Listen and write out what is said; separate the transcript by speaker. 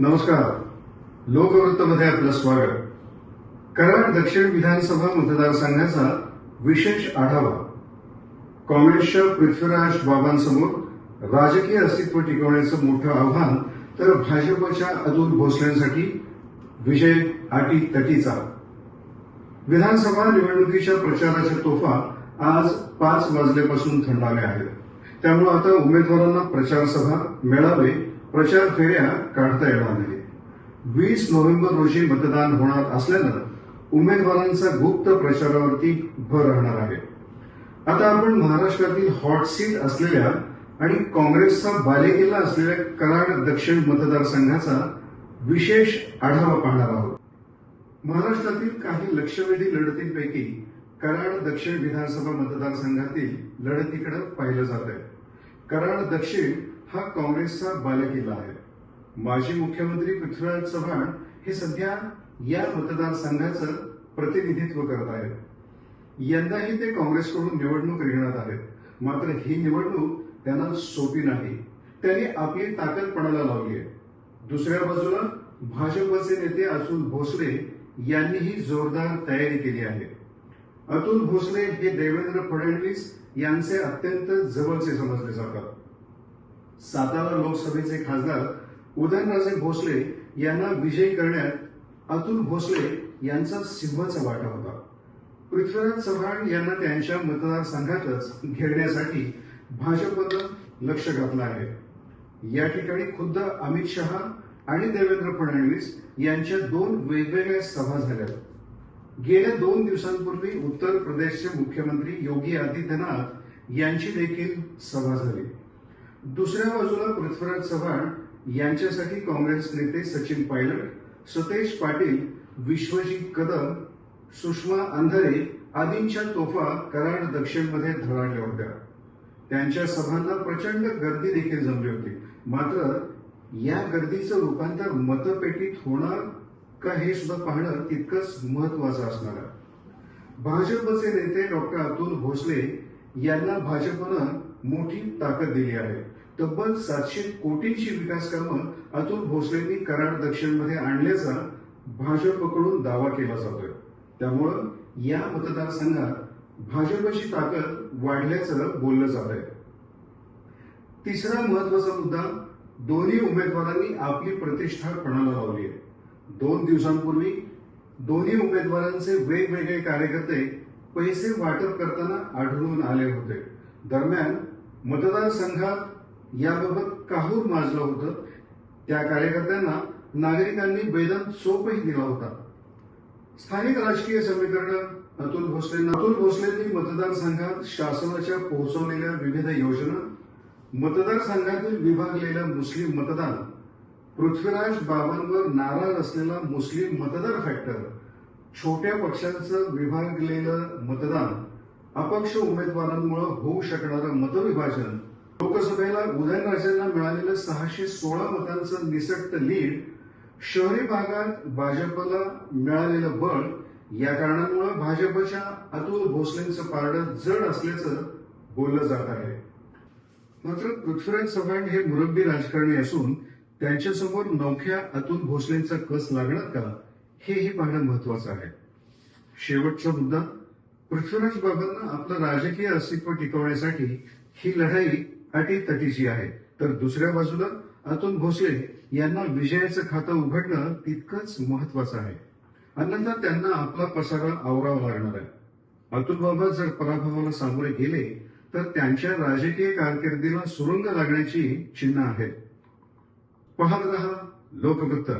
Speaker 1: नमस्कार. लोकवृत्तमध्ये आपलं स्वागत. कराड दक्षिण विधानसभा मतदारसंघाचा विशेष आढावा. काँग्रेसच्या पृथ्वीराज बाबांसमोर राजकीय अस्तित्व टिकवण्याचं मोठं आव्हान तर भाजपच्या अतुल भोसलेंसाठी विजय आटी तटीचा विधानसभा निवडणुकीच्या प्रचाराच्या तोफा आज पाच वाजल्यापासून थंडाव्या आहेत त्यामुळे आता उमेदवारांना प्रचारसभा मेळावे प्रचार फेऱ्या काढता येणार नाही वीस नोव्हेंबर रोजी मतदान होणार असल्यानं उमेदवारांचा गुप्त प्रचारावरती भर राहणार आहे. आता आपण महाराष्ट्रातील हॉट सीट असलेल्या आणि काँग्रेसचा बालेकिल्ला असलेल्या कराड दक्षिण मतदारसंघाचा विशेष आढावा पाहणार आहोत. महाराष्ट्रातील काही लक्षवेधी लढतींपैकी कराड दक्षिण विधानसभा मतदारसंघातील लढतीकडे पाहिलं जात आहे कराड दक्षिण हा काँग्रेसचा बालेकिल्ला आहे. माजी मुख्यमंत्री पृथ्वीराज चव्हाण हे सध्या या मतदारसंघाचं प्रतिनिधित्व करत आहेत. यंदाही ते काँग्रेसकडून निवडणूक रिंगणात आहेत. मात्र ही निवडणूक त्यांना सोपी नाही. त्यांनी आपली ताकद पणाला लावली आहे. दुसऱ्या बाजूला भाजपचे नेते अतुल भोसले यांनीही जोरदार तयारी केली आहे. अतुल भोसले हे देवेंद्र फडणवीस यांचे अत्यंत जवळचे समजले जातात. सातारा लोकसभेचे खासदार उदयनराजे भोसले यांना विजयी करण्यात अतुल भोसले यांचा सिंहाचा वाटा होता. पृथ्वीराज चव्हाण यांना त्यांच्या मतदारसंघातच घेरण्यासाठी भाजपनं लक्ष घातलं आहे. या ठिकाणी खुद्द अमित शहा आणि देवेंद्र फडणवीस यांच्या दोन वेगवेगळ्या सभा झाल्या गेल्या दोन दिवसांपूर्वी उत्तर प्रदेशचे मुख्यमंत्री योगी आदित्यनाथ यांची देखील सभा झाली. दुसऱ्या बाजूला पृथ्वीराज चव्हाण यांच्यासाठी काँग्रेस नेते सचिन पायलट सतेज पाटील विश्वजित कदम सुषमा अंधारे आदींच्या तोफा कराड दक्षिणमध्ये धडाडल्या होत्या. त्यांच्या सभांना प्रचंड गर्दी देखील जमली होती. मात्र या गर्दीचं रूपांतर मतपेटीत होणार का हे सुद्धा पाहणं तितकंच महत्वाचं असणार आहे. भाजपचे नेते डॉक्टर अतुल भोसले यांना भाजपनं मोठी ताकद दिली आहे. तब्बल सातशे कोटींची विकास कामं अतुल भोसलेंनी कराड दक्षिणमध्ये आणल्याचा भाजपकडून दावा केला जातोय. त्यामुळं या मतदारसंघात भाजपची ताकद वाढल्याचं बोललं जात आहे तिसरा महत्त्वाचा मुद्दा दोन्ही उमेदवारांनी आपली प्रतिष्ठा पणाला लावली आहे दोन दिवसांपूर्वी दोन्ही उमेदवारांचे वेगवेगळे कार्यकर्ते पैसे वाटप करताना आढळून आले होते. दरम्यान मतदारसंघात याबाबत काहूर माजलं होतं. त्या कार्यकर्त्यांना नागरिकांनी बेदम सोपही दिला होता. स्थानिक राजकीय समीकरण अतुल भोसले अतुल भोसलेंनी मतदारसंघात शासनाच्या पोहोचवलेल्या विविध योजना मतदारसंघातील विभागलेल्या मुस्लिम मतदान पृथ्वीराज बाबांवर नाराज असलेला मुस्लिम मतदार फॅक्टर छोट्या पक्षांचं विभागलेलं मतदान अपक्ष उमेदवारांमुळे होऊ शकणारं मतविभाजन. लोकसभेला उदयनराजेंना मिळालेलं सहाशे सोळा मतांचं निसक्त लीड शहरी भागात भाजपला मिळालेलं बळ या कारणांमुळे भाजपच्या अतुल भोसलेंचं पारडं जड असल्याचं बोललं जात आहे. मात्र पृथ्वीराज चव्हाण हे मुरब्बी राजकारणी असून त्यांच्यासमोर नवख्या अतुल भोसलेंचा कस लागणार का? हेही पाहणं महत्वाचं आहे. शेवटचा मुद्दा पृथ्वीराज बाबांना आपलं राजकीय अस्तित्व टिकवण्यासाठी ही लढाई अटीतटीची आहे. तर दुसऱ्या बाजूला अतुल भोसले यांना विजयाचं खातं उघडणं तितकंच महत्वाचं आहे. अन्यथा त्यांना आपला पसारा आवरावा लागणार आहे. अतुल बाबा जर पराभवाला सामोरे गेले तर त्यांच्या राजकीय कारकिर्दीला सुरुंग लागण्याची चिन्ह आहेत. पहात रहा लोकवृत्त.